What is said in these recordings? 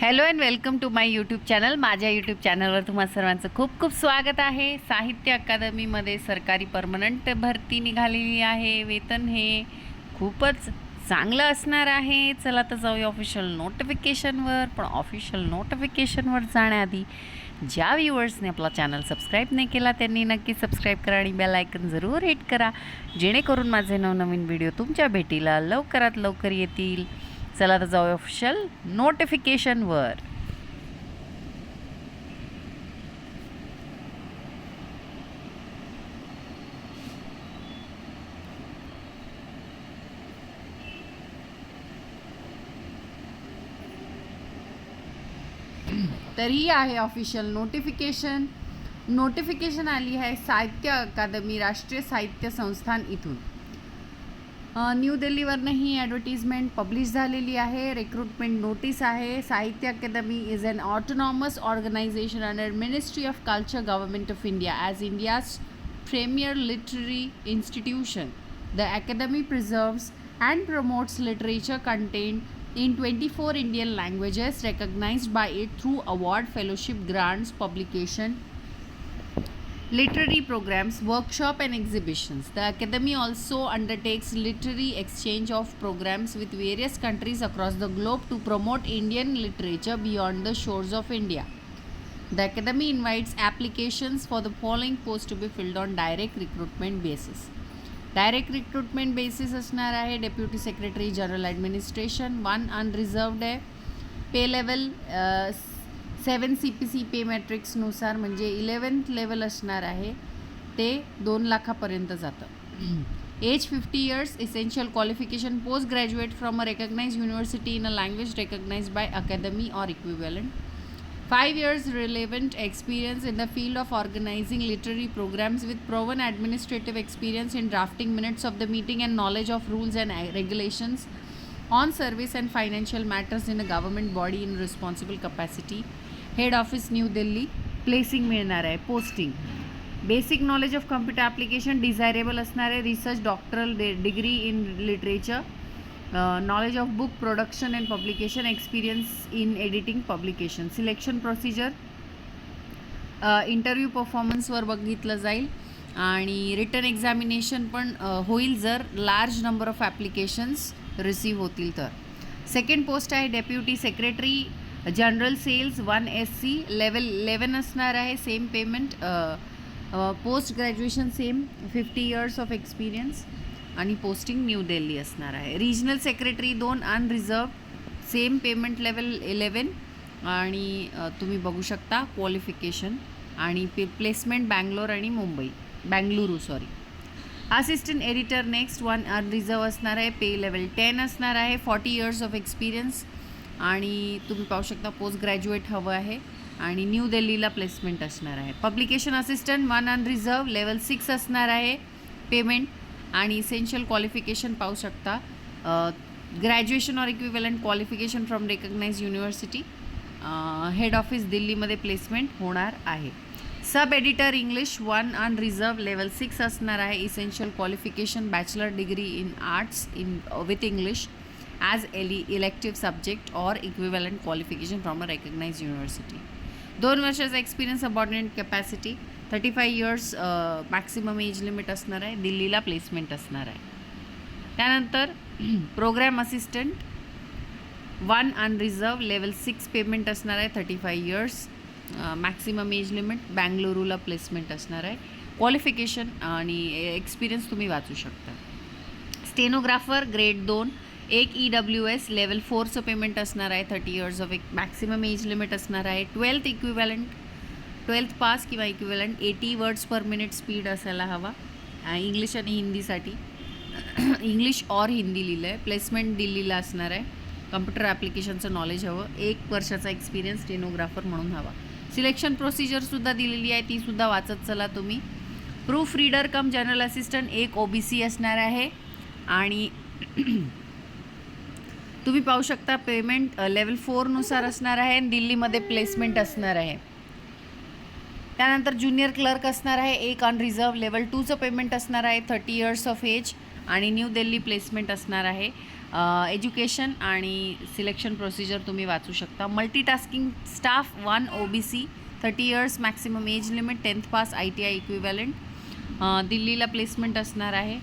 Hello and welcome to my YouTube channel माझ्या YouTube चॅनलवर तुम्हा सर्वांचं खूप खूप स्वागत आहे. साहित्य अकादमीमध्ये सरकारी परमनंट भरती निघालेली आहे. वेतन हे खूपच चांगलं असणार आहे. चला तर जाऊया ऑफिशियल नोटिफिकेशनवर पण ऑफिशियल नोटिफिकेशनवर जाण्याआधी ज्या व्ह्युअर्सने आपला चॅनल सबस्क्राईब नाही केला त्यांनी नक्की सबस्क्राईब करा आणि बेल आयकन जरूर हिट करा. जेणेकरून माझे नवनवीन व्हिडिओ तुमच्या भेटीला लवकरात लवकर येतील. चला तर जाऊया ऑफिशियल नोटिफिकेशनवर तर ही आहे ऑफिशियल नोटिफिकेशन नोटिफिकेशन आली आहे साहित्य अकादमी राष्ट्रीय साहित्य संस्थान इथून. न्यू दिल्लीवरनं ही ॲडव्हर्टिजमेंट पब्लिश झालेली आहे रिक्रुटमेंट नोटीस आहे Sahitya Akademi is an autonomous organisation under ministry of culture government of India as India's premier literary institution. The Academy preserves and promotes literature content in 24 Indian languages recognized by it through award, fellowship, grants, publication, literary programs, workshop and exhibitions. The Academy also undertakes literary exchange of programs with various countries across the globe to promote Indian literature beyond the shores of India. The Academy invites applications for the following posts to be filled on direct recruitment basis. Direct recruitment basis असणार आहे deputy secretary general administration one unreserved आहे pay level seven C P C P मॅट्रिक्सनुसार म्हणजे eleventh level असणार आहे ते दोन लाखापर्यंत जातं. Age fifty years essential qualification post graduate from a recognise university in a language recognise by Akademi or equivalent five years relevant experience in the field of organising literary programmes with proven administrative experience in drafting minutes of the meeting and knowledge of rules and regulations on service and financial matters in a government body in responsible capacity head office new Delhi placing मिळणार आहे. Posting basic knowledge of computer application desirable असणार आहे. Research doctoral degree in literature knowledge of book production and publication experience in editing publication selection procedure interview परफॉर्मन्सवर बघितलं जाईल. आणि return examination पण होईल जर large number of applications receive होतील तर. सेकंड पोस्ट आहे deputy secretary general sales one S C level eleven असणार आहे same payment post graduation same fifty years of experience आणि पोस्टिंग न्यू दिल्ली असणार आहे. रिजनल सेक्रेटरी दोन unreserve same payment level eleven आणि तुम्ही बघू शकता क्वालिफिकेशन आणि पे प्लेसमेंट बँगलोर आणि Mumbai Bengaluru sorry assistant editor next one unreserve असणार आहे पे लेवल टेन असणार आहे फॉर्टी इयर्स ऑफ एक्सपिरियन्स आणि तुम्ही पाहू शकता पोस्ट ग्रॅज्युएट हवं आहे आणि न्यू दिल्लीला प्लेसमेंट असणार आहे. Publication assistant one and reserve level six असणार आहे पेमेंट आणि इसेन्शियल क्वालिफिकेशन पाहू शकता graduation or equivalent qualification from recognise university head office दिल्लीमध्ये प्लेसमेंट होणार आहे. Sub editor English one unreserve level six असणार आहे. Essential qualification bachelor degree in arts in with English as एली elective subject or equivalent qualification from a recognise university दोन वर्षाचा experience subordinate capacity thirty five years maximum age limit असणार आहे दिल्लीला placement असणार आहे. त्यानंतर programme assistant one unreserve level six payment असणार आहे thirty five years maximum age limit बँगलुरूला placement असणार आहे. क्वालिफिकेशन आणि एक्सपिरियन्स तुम्ही वाचू शकता. स्टेनोग्राफर ग्रेड दोन एक ई डब्ल्यू एस लेवल फोरचं पेमेंट असणार आहे थर्टी इयर्स ऑफ एक मॅक्सिमम एज लिमिट असणार आहे. ट्वेल्थ इक्विवलंट ट्वेल्थ पास किंवा equivalent eighty words per minute speed असायला हवा. इंग्लिश आणि हिंदीसाठी. इंग्लिश ऑर हिंदी लिहिलं आहे प्लेसमेंट दिल्लीला असणार आहे. कम्प्युटर ॲप्लिकेशनचं नॉलेज हवं. एक वर्षाचा एक्सपिरियन्स स्टेनोग्राफर म्हणून हवा. सिलेक्शन प्रोसिजरसुद्धा दिलेली आहे. तीसुद्धा वाचत चला तुम्ही. Proof reader cum general assistant एक ओ बी सी असणार आहे. आणि तुम्ही पाहू शकता पेमेंट लेवल फोरनुसार असणार आहे आणि दिल्लीमध्ये प्लेसमेंट असणार आहे. त्यानंतर ज्युनियर क्लर्क असणार आहे एक ऑन रिझर्व लेवल टूचं पेमेंट असणार आहे थर्टी इयर्स ऑफ एज आणि न्यू दिल्ली प्लेसमेंट असणार आहे. एज्युकेशन आणि सिलेक्शन प्रोसिजर तुम्ही वाचू शकता. Multitasking staff one O B C thirty years maximum age limit tenth pass I T I equivalent दिल्लीला प्लेसमेंट असणार आहे.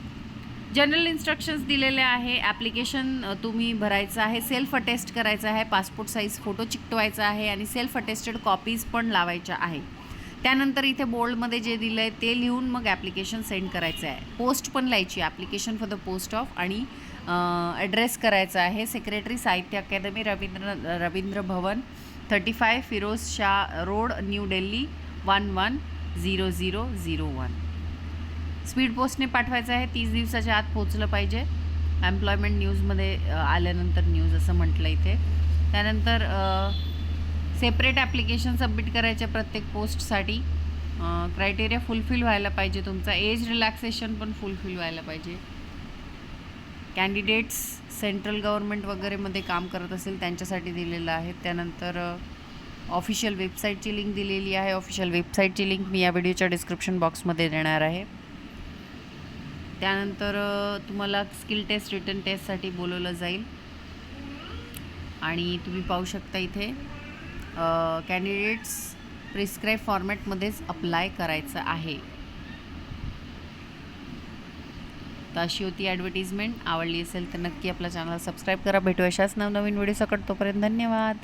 जनरल इन्स्ट्रक्शन्स दिलेले आहे ॲप्लिकेशन तुम्ही भरायचं आहे सेल्फ अटेस्ट करायचं आहे पासपोर्ट साईज फोटो चिकटवायचा आहे आणि सेल्फ अटेस्टेड कॉपीज पण लावायच्या आहे त्यानंतर इथे बोल्डमध्ये जे दिलं आहे ते लिहून मग ॲप्लिकेशन सेंड करायचं आहे. पोस्ट पण लिहायची application for the post of आणि ॲड्रेस करायचा आहे. Secretary Sahitya Akademi Rabindra Rabindra Bhavan thirty five Firoz Shah road new Delhi one one zero zero zero one. Speed पोस्टने पाठवायचं आहे तीस दिवसाच्या आत पोचलं पाहिजे. एम्प्लॉयमेंट न्यूजमध्ये आल्यानंतर न्यूज असं म्हटलं इथे. त्यानंतर सेपरेट ॲप्लिकेशन सबमिट करायचे प्रत्येक पोस्टसाठी क्रायटेरिया फुलफिल व्हायला पाहिजे तुमचा. एज रिलॅक्सेशन पण फुलफिल व्हायला पाहिजे. कॅन्डिडेट्स सेंट्रल गव्हर्नमेंट वगैरेमध्ये काम करत असेल त्यांच्यासाठी दिलेलं आहे. त्यानंतर ऑफिशियल वेबसाईटची लिंक दिलेली आहे. ऑफिशियल वेबसाईटची लिंक मी या व्हिडिओच्या डिस्क्रिप्शन बॉक्समध्ये देणार आहे. त्यानंतर तुम्हाला स्किल टेस्ट रिटर्न टेस्टसाठी बोलवलं जाईल. आणि तुम्ही पाहू शकता इथे कॅन्डिडेट्स प्रिस्क्राईब फॉर्मॅटमध्येच अप्लाय करायचं आहे. तर अशी होती ॲडव्हर्टिजमेंट आवडली असेल तर नक्की आपल्या चॅनलला सबस्क्राईब करा. भेटू अशाच नवनवीन व्हिडिओ सकट तोपर्यंत धन्यवाद.